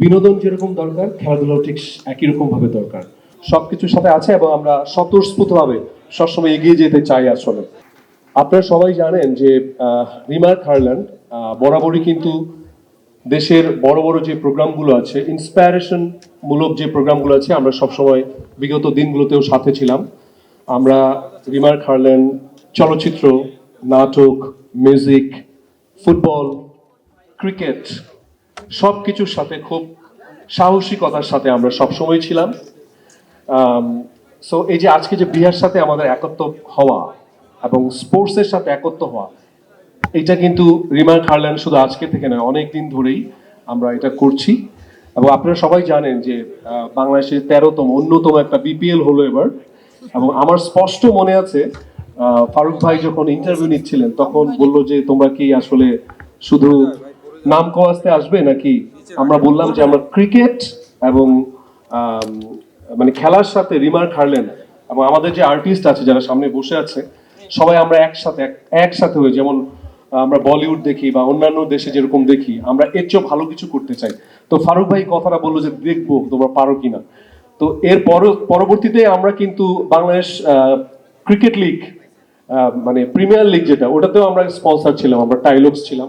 বিনোদন যেরকম দরকার, খেলাধুলাও ঠিক একই রকম ভাবে দরকার। সবকিছুর সাথে আছে এবং আমরা স্বতঃস্ফূর্ত ভাবে সবসময় এগিয়ে যেতে চাই আসলে। আপনারা সবাই জানেন যে রিমার্ক হারল্যান্ড বরাবরই কিন্তু দেশের বড় বড় যে প্রোগ্রামগুলো আছে ইন্সপায়ারেশন মূলক যে প্রোগ্রামগুলো আছে, আমরা সবসময় বিগত দিনগুলোতেও সাথে ছিলাম। আমরা রিমার্ক হারল্যান্ড চলচ্চিত্র, নাটক, মিউজিক, ফুটবল, ক্রিকেট সব কিছুর সাথে খুব সাহসিকতার সাথে আমরা সবসময় ছিলাম। সো এই যে আজকে যে বিহার সাথে আমাদের একত্র হওয়া এবং স্পোর্টসের সাথে একত্র হওয়া এটা কিন্তু রিমার্ক হারল্যান্ড শুধু আজকে থেকে নয়, অনেক দিন ধরেই আমরা এটা করছি। এবং আপনারা সবাই জানেন যে বাংলাদেশের তেরোতম, অন্যতম একটা বিপিএল হলো এবার। এবং আমার স্পষ্ট মনে আছে ফারুক ভাই যখন ইন্টারভিউ নিচ্ছিলেন, তখন বলল যে, তোমরা কি আসলে শুধু নাম কওয়াজতে আসবে নাকি আমরা বললাম যে আমরা ক্রিকেট এবং মানে খেলার সাথে রিমার্ক হারলেন এবং আমাদের যে আর্টিস্ট আছে যারা সামনে বসে আছে, সবাই আমরা একসাথে, এক- একসাথে হয়ে যেমন, আমরা বলিউড দেখি বা অন্যান্য দেশে যেরকম দেখি, আমরা এর চেয়েও ভালো কিছু করতে চাই। তো ফারুক ভাই কথাটা বলল যে দেখব তোমরা পারো কিনা। তো এর পর- পরবর্তীতে আমরা কিন্তু বাংলাদেশ ক্রিকেট লিগ মানে প্রিমিয়ার লিগ যেটা, ওটাতেও আমরা স্পন্সর ছিলাম, আমরা টাইলক্স ছিলাম।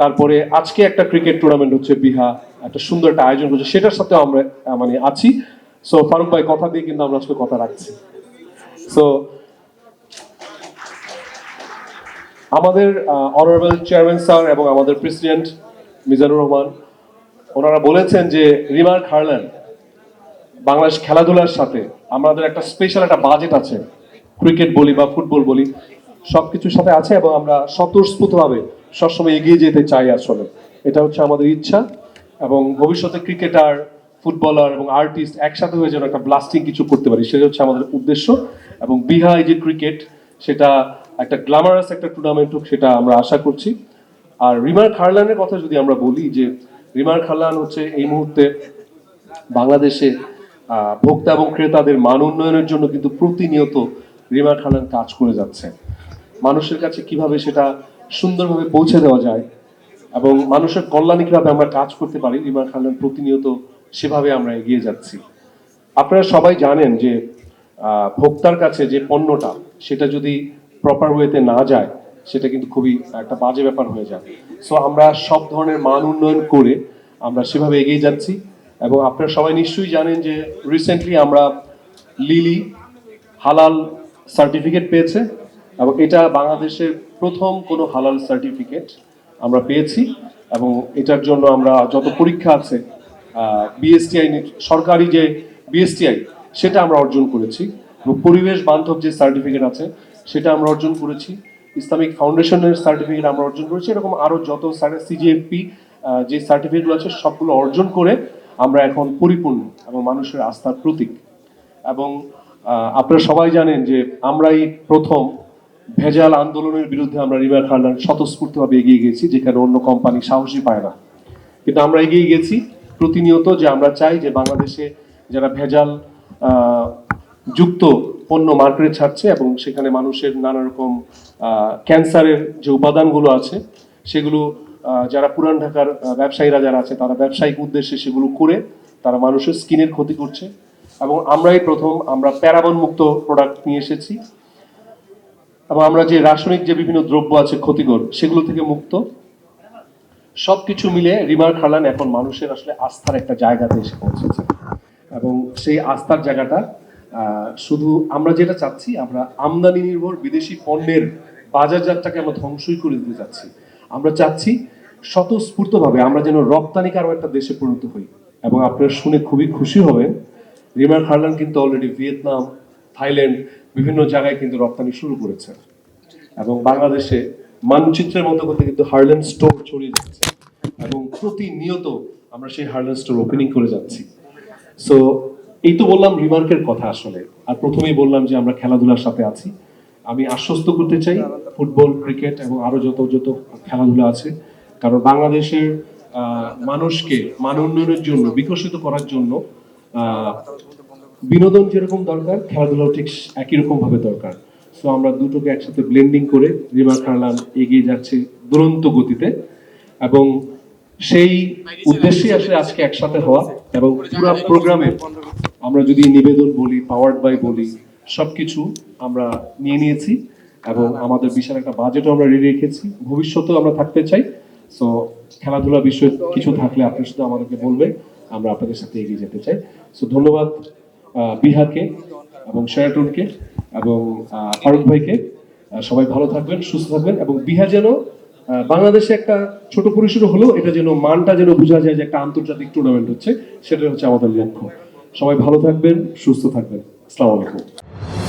তারপরে আজকে একটা ক্রিকেট টুর্নামেন্ট হচ্ছে বিহা, একটা সুন্দর একটা আয়োজন করছে সেটার সাথে আমরা মানে আছি। সো ফারুক ভাই, কথা দিয়ে কিন্তু আমরা আসলে কথা রাখছি। সো আমাদের অনারেবল চেয়ারম্যান স্যার এবং আমাদের প্রেসিডেন্ট মিজানুর রহমান, ওনারা বলেছেন যে রিমার্ক হারল্যান্ড, বাংলাদেশ খেলাধুলার সাথে আমাদের একটা স্পেশাল একটা বাজেট আছে ক্রিকেট বলি বা ফুটবল বলি, সবকিছুর সাথে আছে এবং আমরা স্বতঃস্ফূর্তভাবে সবসময় এগিয়ে যেতে চাই আসলে। এটা হচ্ছে আমাদের ইচ্ছা এবং ভবিষ্যতে ক্রিকেটার, ফুটবলার এবং আর্টিস্ট একসাথে হয়ে যেন একটা ব্লাস্টিং কিছু করতে পারি, সেটা হচ্ছে আমাদের উদ্দেশ্য। এবং বিহাই যে ক্রিকেট সেটা একটা গ্ল্যামারাস একটা টুর্নামেন্ট হোক, সেটা আমরা আশা করছি। আর রিমার হারল্যান্ডের কথা যদি আমরা বলি, যে রিমার হারল্যান্ড হচ্ছে এই মুহূর্তে বাংলাদেশে ভোক্তা এবং ক্রেতাদের মান উন্নয়নের জন্য কিন্তু প্রতিনিয়ত রিমার খালান কাজ করে যাচ্ছে। মানুষের কাছে কীভাবে সেটা সুন্দরভাবে পৌঁছে দেওয়া যায় এবং মানুষের কল্যাণে কীভাবে আমরা কাজ করতে পারি রিমার খালান প্রতিনিয়ত সেভাবে আমরা এগিয়ে যাচ্ছি। আপনারা সবাই জানেন যে ভোক্তার কাছে যে পণ্যটা, সেটা যদি প্রপার ওয়েতে না যায়, সেটা কিন্তু খুবই একটা বাজে ব্যাপার হয়ে যায়। সো আমরা সব ধরনের মান উন্নয়ন করে আমরা সেভাবে এগিয়ে যাচ্ছি এবং আপনারা সবাই নিশ্চয়ই জানেন যে রিসেন্টলি আমরা লিলি হালাল সার্টিফিকেট পেয়েছে। এবং এটা বাংলাদেশের প্রথম কোনো হালাল সার্টিফিকেট আমরা পেয়েছি এবং এটার জন্য আমরা যত পরীক্ষা আছে বিএসটিআই সরকারি যে বিএসটিআই সেটা আমরা অর্জন করেছি। এবং পরিবেশ বান্ধব যে সার্টিফিকেট আছে, সেটা আমরা অর্জন করেছি। ইসলামিক ফাউন্ডেশনের সার্টিফিকেট আমরা অর্জন করেছি। এরকম আরও যত সিজিএফপি যে সার্টিফিকেটগুলো আছে, সবগুলো অর্জন করে আমরা এখন পরিপূর্ণ এবং মানুষের আস্থার প্রতীক। এবং আপনারা সবাই জানেন যে আমরাই প্রথম ভেজাল আন্দোলনের বিরুদ্ধে আমরা রিভার খান্ডার স্বতঃস্ফূর্তভাবে এগিয়ে গেছি, যেখানে অন্য কোম্পানি সাহসী পায় না। কিন্তু আমরা এগিয়ে গেছি প্রতিনিয়ত যে আমরা চাই যে বাংলাদেশে যারা ভেজাল যুক্ত পণ্য মার্কেটে ছাড়ছে এবং সেখানে মানুষের নানা রকম ক্যান্সারের যে উপাদানগুলো আছে, সেগুলো যারা পুরান ঢাকার ব্যবসায়ীরা যারা আছে, তারা ব্যবসায়িক উদ্দেশ্যে সেগুলো করে তারা মানুষের স্কিনের ক্ষতি করছে। এবং আমরাই প্রথম আমরা প্যারাবন মুক্ত প্রোডাক্ট নিয়ে এসেছি। এবং আমরা যে রাসায়নিক যে বিভিন্ন দ্রব্য আছে ক্ষতিকর, সেগুলো থেকে মুক্ত। সবকিছু মিলে রিমার খালান এখন মানুষের আসলে আস্থার একটা জায়গাতে এসে পৌঁছেছে। এবং সেই আস্থার জায়গাটা শুধু আমরা যেটা চাচ্ছি, আমরা আমদানি নির্ভর বিদেশি পণ্যের বাজারজাতটাকে আমরা ধ্বংসই করে দিতে চাচ্ছি। আমরা চাচ্ছি স্বতঃস্ফূর্তভাবে আমরা যেন রপ্তানি রপ্তানিকারও একটা দেশে পরিণত হই এবং আপনারা শুনে খুবই খুশি হবেন। রিমার খারলান কিন্তু অলরেডি ভিয়েতনাম থাইল্যান্ড বিভিন্ন জায়গায় কিন্তু রপ্তানি শুরু করেছে। এবং বাংলাদেশে মানচিত্রের মতো করতে কিন্তু হার্লেন স্টোর ছড়িয়ে যাচ্ছে এবং প্রতিনিয়ত আমরা সেই হার্লেন স্টোর ওপেনিং করে যাচ্ছি। সো এই তো বললাম রিমার্কের কথা আসলে। আর প্রথমেই বললাম যে আমরা খেলাধুলার সাথে আছি। আমি আশ্বস্ত করতে চাই ফুটবল, ক্রিকেট এবং আরও যত যত খেলাধুলা আছে। কারণ বাংলাদেশের মানুষকে, মান উন্নয়নের জন্য, বিকশিত করার জন্য বিনোদন যেরকম দরকার, খেলাধুলাও ঠিক একই রকম ভাবে দরকার। সো আমরা দুটোকে একসাথে ব্লেন্ডিং করে রিমার খারলান এগিয়ে যাচ্ছে দুরন্ত গতিতে এবং সেই উদ্দেশ্যে আসলে আজকে একসাথে হওয়া এবং পুরো প্রোগ্রামে আমরা যদি নিবেদন বলি পাওয়ার্ড বাই বলি, সবকিছু আমরা নিয়ে নিয়েছি এবং আমাদের বিশাল একটা বাজেটও আমরা রেডি রেখেছি। ভবিষ্যতেও আমরা থাকতে চাই। সো খেলাধুলা বিষয়ে কিছু থাকলে আপনি শুধু আমাদেরকে বলবে আমরা আপনাদের সাথে এগিয়ে যেতে চাই। সো ধন্যবাদ। আহ, বিহারকে এবং শেরাটনকে এবং ফারুক ভাইকে সবাই ভালো থাকবেন সুস্থ থাকবেন এবং বিহা যেন বাংলাদেশে একটা ছোট পরিসর হলেও এটা যেন মানটা যেন বোঝা যায় যে একটা আন্তর্জাতিক টুর্নামেন্ট হচ্ছে সেটা হচ্ছে আমাদের লক্ষ্য। সবাই ভালো থাকবেন সুস্থ থাকবেন। আসসালামু আলাইকুম।